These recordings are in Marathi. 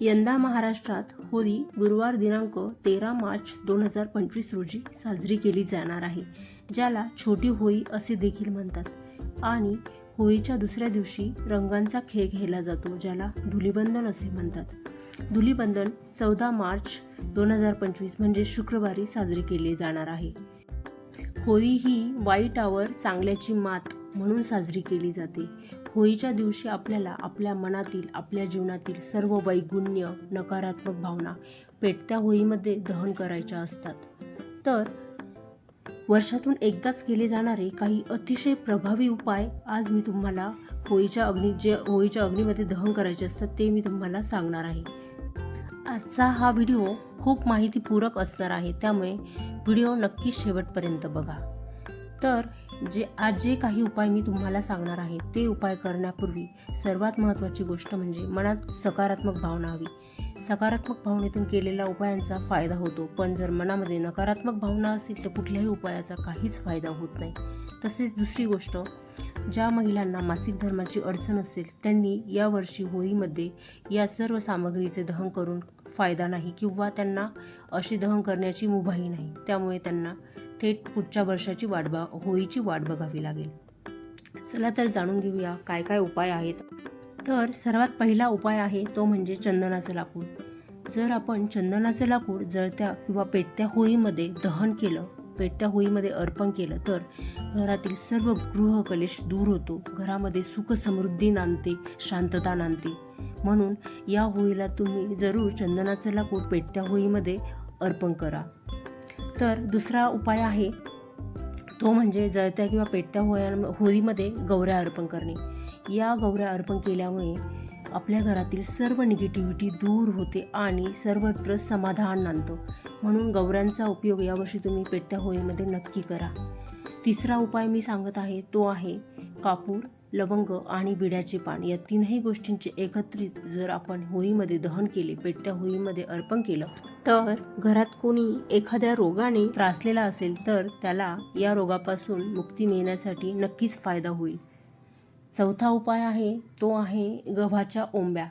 यंदा महाराष्ट्रात होळी गुरुवार दिनांक तेरा मार्च दोन हजार पंचवीस रोजी साजरी केली जाणार आहे ज्याला छोटी होळी असे देखील म्हणतात. आणि होळीच्या दुसऱ्या दिवशी रंगांचा खेळ खेळला जातो ज्याला धुलीबंधन असे म्हणतात. धुलीबंधन चौदा मार्च दोन हजार पंचवीस म्हणजे शुक्रवारी साजरी केले जाणार आहे. होळी ही वाईटावर चांगल्याची मात म्हणून साजरी केली जाते. होळीच्या दिवशी आपल्याला आपल्या मनातील आपल्या जीवनातील सर्व वैगुण्य नकारात्मक भावना पेटत्या होळीमध्ये दहन करायच्या असतात. तर वर्षातून एकदाच केले जाणारे काही अतिशय प्रभावी उपाय आज मी तुम्हाला होळीच्या अग्नी जे होळीच्या अग्नीमध्ये दहन करायचे असतात ते मी तुम्हाला सांगणार आहे. आजचा हा व्हिडिओ खूप माहितीपूरक असणार आहे. त्यामुळे व्हिडिओ नक्की शेवटपर्यंत बघा. तर जे आज जे काही उपाय मी तुम्हाला सांगणार आहे ते उपाय करण्यापूर्वी सर्वात महत्त्वाची गोष्ट म्हणजे मनात सकारात्मक भावना हवी. सकारात्मक भावनेतून केलेल्या उपायांचा फायदा होतो पण जर मनामध्ये नकारात्मक भावना असेल तर कुठल्याही उपायाचा काहीच फायदा होत नाही. तसेच दुसरी गोष्ट ज्या महिलांना मासिक धर्माची अडचण असेल त्यांनी यावर्षी होळीमध्ये या सर्व सामग्रीचे दहन करून फायदा नाही किंवा त्यांना असे दहन करण्याची मुभाही नाही. त्यामुळे त्यांना थेट पुढच्या वर्षाची वाट बा होळीची वाट बघावी लागेल. चला तर जाणून घेऊया काय काय उपाय आहेत. तर सर्वात पहिला उपाय आहे तो म्हणजे चंदनाचं लाकूड. जर आपण चंदनाचं लाकूड जळत्या किंवा पेटत्या होळीमध्ये दहन केलं पेटत्या होळीमध्ये अर्पण केलं तर घरातील सर्व गृह कलेश दूर होतो. घरामध्ये सुख समृद्धी नांदते शांतता नांदते. म्हणून या होळीला तुम्ही जरूर चंदनाचं लाकूड पेटत्या होळीमध्ये अर्पण करा. तर दुसरा उपाय आहे तो म्हणजे जळत्या किंवा पेटत्या होळ्या होळीमध्ये गौऱ्या अर्पण करणे. या गौऱ्या अर्पण केल्यामुळे आपल्या घरातील सर्व निगेटिव्हिटी दूर होते आणि सर्वत्र समाधान नांदतं. म्हणून गौऱ्यांचा उपयोग यावर्षी तुम्ही पेटत्या होळीमध्ये नक्की करा. तिसरा उपाय मी सांगत आहे तो आहे कापूर लवंग आणि विड्याचे पान. या तीनही गोष्टींचे एकत्रित जर आपण होळीमध्ये दहन केले पेटत्या होळीमध्ये अर्पण केलं तर घरात कोणी एखाद्या रोगाने त्रासलेला असेल तर त्याला या रोगापासून मुक्ती मिळण्यासाठी नक्कीच फायदा होईल. चौथा उपाय आहे तो आहे गव्हाच्या ओंब्या.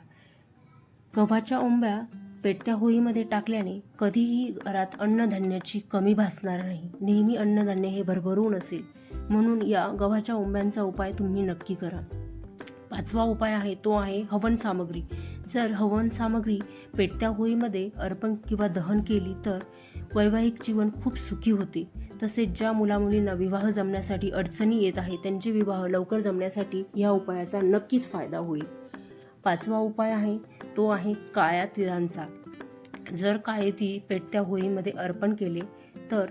गव्हाच्या ओंब्या पेटत्या होळीमध्ये टाकल्याने कधीही घरात अन्नधान्याची कमी भासणार नाही. नेहमी अन्नधान्य हे भरभरून असेल. म्हणून या गव्हाच्या ओंब्यांचा उपाय तुम्ही नक्की करा. पाचवा उपाय आहे तो आहे हवन सामग्री. जर हवन सामग्री पेटत्या होळीमध्ये अर्पण किंवा दहन केली तर वैवाहिक जीवन खूप सुखी होते. तसेच ज्या मुलामुलींना विवाह जमण्यासाठी अडचणी येत आहे त्यांचे विवाह लवकर जमण्यासाठी या उपायाचा नक्कीच फायदा होईल. पाचवा उपाय आहे तो आहे काळ्या तिळांचा. जर काळे ती पेटत्या होळीमध्ये अर्पण केले तर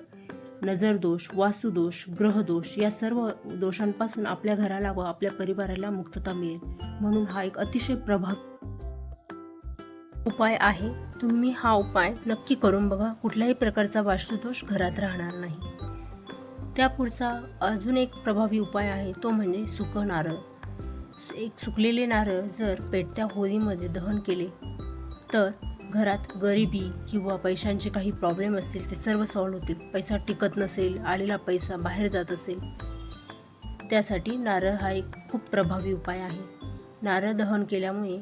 नजरदोष वास्तुदोष ग्रहदोष या सर्व दोषांपासून आपल्या घराला व आपल्या परिवाराला मुक्तता मिळेल. म्हणून हा एक अतिशय प्रभाव उपाय आहे. तुम्ही हा उपाय नक्की करून बघा. कुठल्याही प्रकारचा वास्तुदोष घरात राहणार नाही. त्या पुढचा अजून एक प्रभावी उपाय आहे. तो म्हणजे सुकं नारळ. एक सुकलेले नारळ जर पेटत्या होळीमध्ये दहन केले तर घरात गरिबी किंवा पैशांचे काही प्रॉब्लेम असतील ते सर्व सॉल्व्ह होतील. पैसा टिकत नसेल आलेला पैसा बाहेर जात असेल त्यासाठी नारळ हा एक खूप प्रभावी उपाय आहे. नारळ दहन केल्यामुळे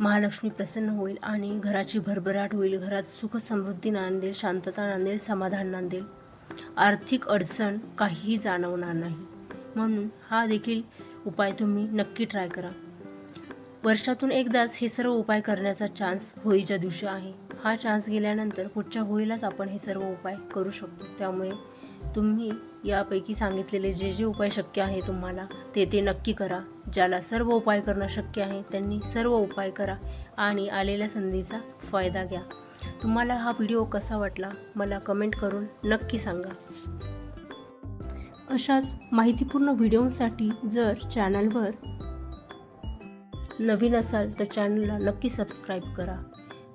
महालक्ष्मी प्रसन्न होईल आणि घराची भरभराट होईल. घरात सुख समृद्धी नांदेल शांतता नांदेल समाधान नांदेल. आर्थिक अडचण काहीही जाणवणार नाही. म्हणून हा देखील उपाय तुम्ही नक्की ट्राय करा. वर्षातून एकदाच हे सर्व उपाय करण्याचा चान्स होळीच्या दिवशी आहे. हा चान्स गेल्यानंतर पुढच्या होळीलाच आपण हे सर्व उपाय करू शकतो. त्यामुळे तुम्ही यापैकी सांगितलेले जे जे उपाय शक्य आहे तुम्हाला ते ते नक्की करा. ज्याला सर्व उपाय करणं शक्य आहे त्यांनी सर्व उपाय करा आणि आलेल्या संधीचा फायदा घ्या. तुम्हाला हा व्हिडिओ कसा वाटला मला कमेंट करून नक्की सांगा. अशाच माहितीपूर्ण व्हिडिओसाठी जर चॅनलवर नवीन असाल तर चॅनलला नक्की सबस्क्राईब करा.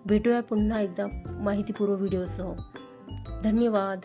भेटूया पुन्हा एकदा माहितीपूर्व व्हिडिओसह. धन्यवाद.